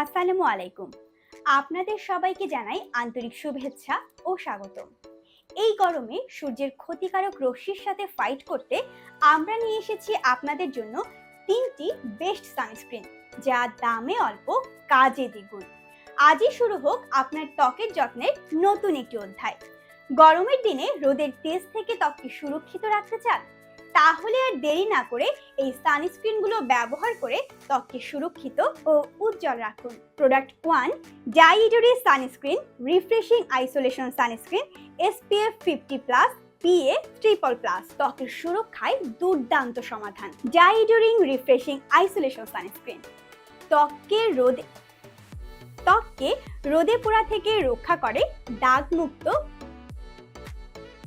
আসসালামু আলাইকুম। আপনাদের সবাইকে জানাই আন্তরিক শুভেচ্ছা ও স্বাগতম। এই গরমে সূর্যের ক্ষতিকারক রশ্মির সাথে ফাইট করতে আমরা নিয়ে এসেছি আপনাদের জন্য তিনটি বেস্ট সানস্ক্রিন যা দামে অল্প, কাজে দ্বিগুণ। আজই শুরু হোক আপনার ত্বকের যত্নের নতুন একটি অধ্যায়। গরমের দিনে রোদের তেজ থেকে ত্বককে সুরক্ষিত রাখতে চান? তাহলে আর দেরি না করে এই সানস্ক্রিনগুলো ব্যবহার করে ত্বককে সুরক্ষিত ও উজ্জ্বল রাখুন। Product one ডাইডোরি sunscreen refreshing isolation sunscreen SPF fifty plus PA triple plus ত্বকের সুরক্ষায় দুর্দান্ত সমাধান। ডাইডোরিং রিফ্রেশিং আইসোলেশন সানস্ক্রিন ত্বককে রোদে ত্বককে রোদে পোড়া থেকে রক্ষা করে দাগমুক্ত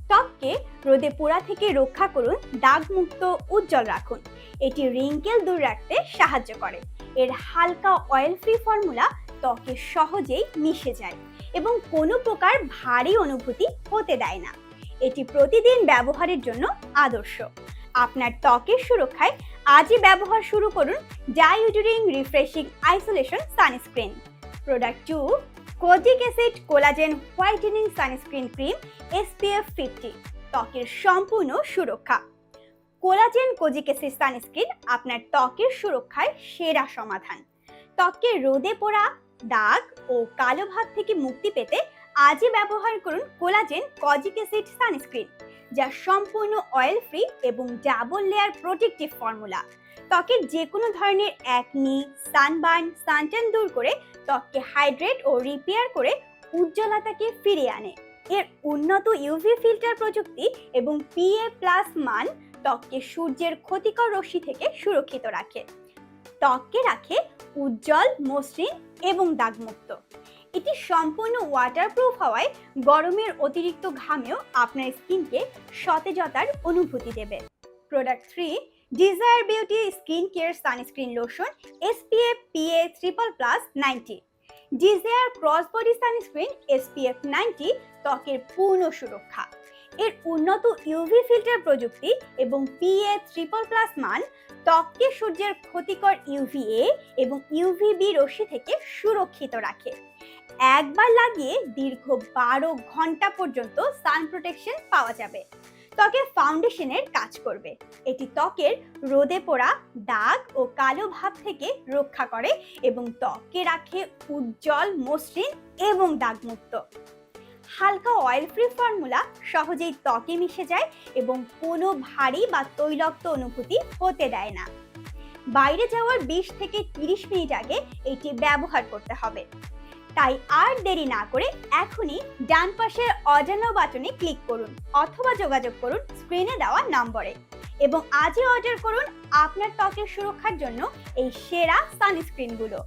ত্বককে রোদে পোড়া থেকে রক্ষা করুন, দাগমুক্ত উজ্জ্বল রাখুন। এটি রিঙ্কেল দূর রাখতে সাহায্য করে। এর হালকা অয়েল ফ্রি ফর্মুলা ত্বকে সহজেই মিশে যায় এবং কোনো প্রকার ভারী অনুভূতি হতে দেয় না। এটি প্রতিদিন ব্যবহারের জন্য আদর্শ। আপনার ত্বকের সুরক্ষায় আজই ব্যবহার শুরু করুন ডাইউডুরিং refreshing isolation sunscreen product two kojic acid, collagen whitening sunscreen cream, SPF fifty, ত্বকের সম্পূর্ণ সুরক্ষা। কোলাজেন, কোজিক অ্যাসিড, সানস্ক্রিন আপনার ত্বকের সুরক্ষায় সেরা সমাধান। ত্বকের রোদে পোড়া, দাগ ও কালো ভাব থেকে মুক্তি পেতে আজই ব্যবহার করুন কোলাজেন, কজিক অ্যাসিড, সানস্ক্রিন। যা সম্পূর্ণ অয়েল ফ্রি এবং ডাবল লেয়ার প্রোটেক্টিভ ফর্মুলা ত্বকের যে কোনো ধরনের অ্যাকনি সানবার্ন সানটেন দূর করে ত্বককে হাইড্রেট ও রিপেয়ার করে উজ্জ্বলতাকে ফিরিয়ে আনে। এর উন্নত ইউভি ফিল্টার প্রযুক্তি এবং পিএ প্লাস মান ত্বককে সূর্যের ক্ষতিকর রশ্মি থেকে সুরক্ষিত রাখে। ত্বককে রাখে উজ্জ্বল, মসৃণ এবং দাগমুক্ত। এটি সম্পূর্ণ ওয়াটারপ্রুফ হওয়ায় গরমের অতিরিক্ত ঘামেও আপনার স্কিনকে সতেজতার অনুভূতি দেবে। Product three desire beauty skin care sunscreen lotion SPF PA triple plus ninety desire cross body sunscreen SPF ninety ত্বকের পূর্ণ সুরক্ষা। এর উন্নত ইউভি ফিল্টার প্রযুক্তি এবং পিএ ট্রিপল প্লাস মান ত্বককে সূর্যের ক্ষতিকর ইউভিএ এবং ইউভিবি রশ্মি থেকে সুরক্ষিত রাখে। একবার লাগিয়ে দীর্ঘ বারো ঘণ্টা পর্যন্ত সান প্রোটেকশন পাওয়া যাবে। ত্বকের ফাউন্ডেশনের কাজ করবে। এটি ত্বকের রোদে পোড়া দাগ ও কালো ভাব থেকে রক্ষা করে এবং ত্বককে রাখে উজ্জ্বল মসৃণ এবং দাগমুক্ত। হালকা অয়েল ফ্রি ফর্মুলা সহজেই ত্বকে মিশে যায় এবং কোনো ভারী বা তৈলাক্ত অনুভূতি হতে দেয় না। বাইরে যাওয়ার বিশ থেকে তিরিশ মিনিট আগে এটি ব্যবহার করতে হবে। তাই আর দেরি না করে এখনই ডান পাশের অজানা বাটনে ক্লিক করুন অথবা যোগাযোগ করুন স্ক্রিনে দেওয়া নম্বরে এবং আজই অর্ডার করুন আপনার ত্বকের সুরক্ষার জন্য এই সেরা সানস্ক্রিনগুলো।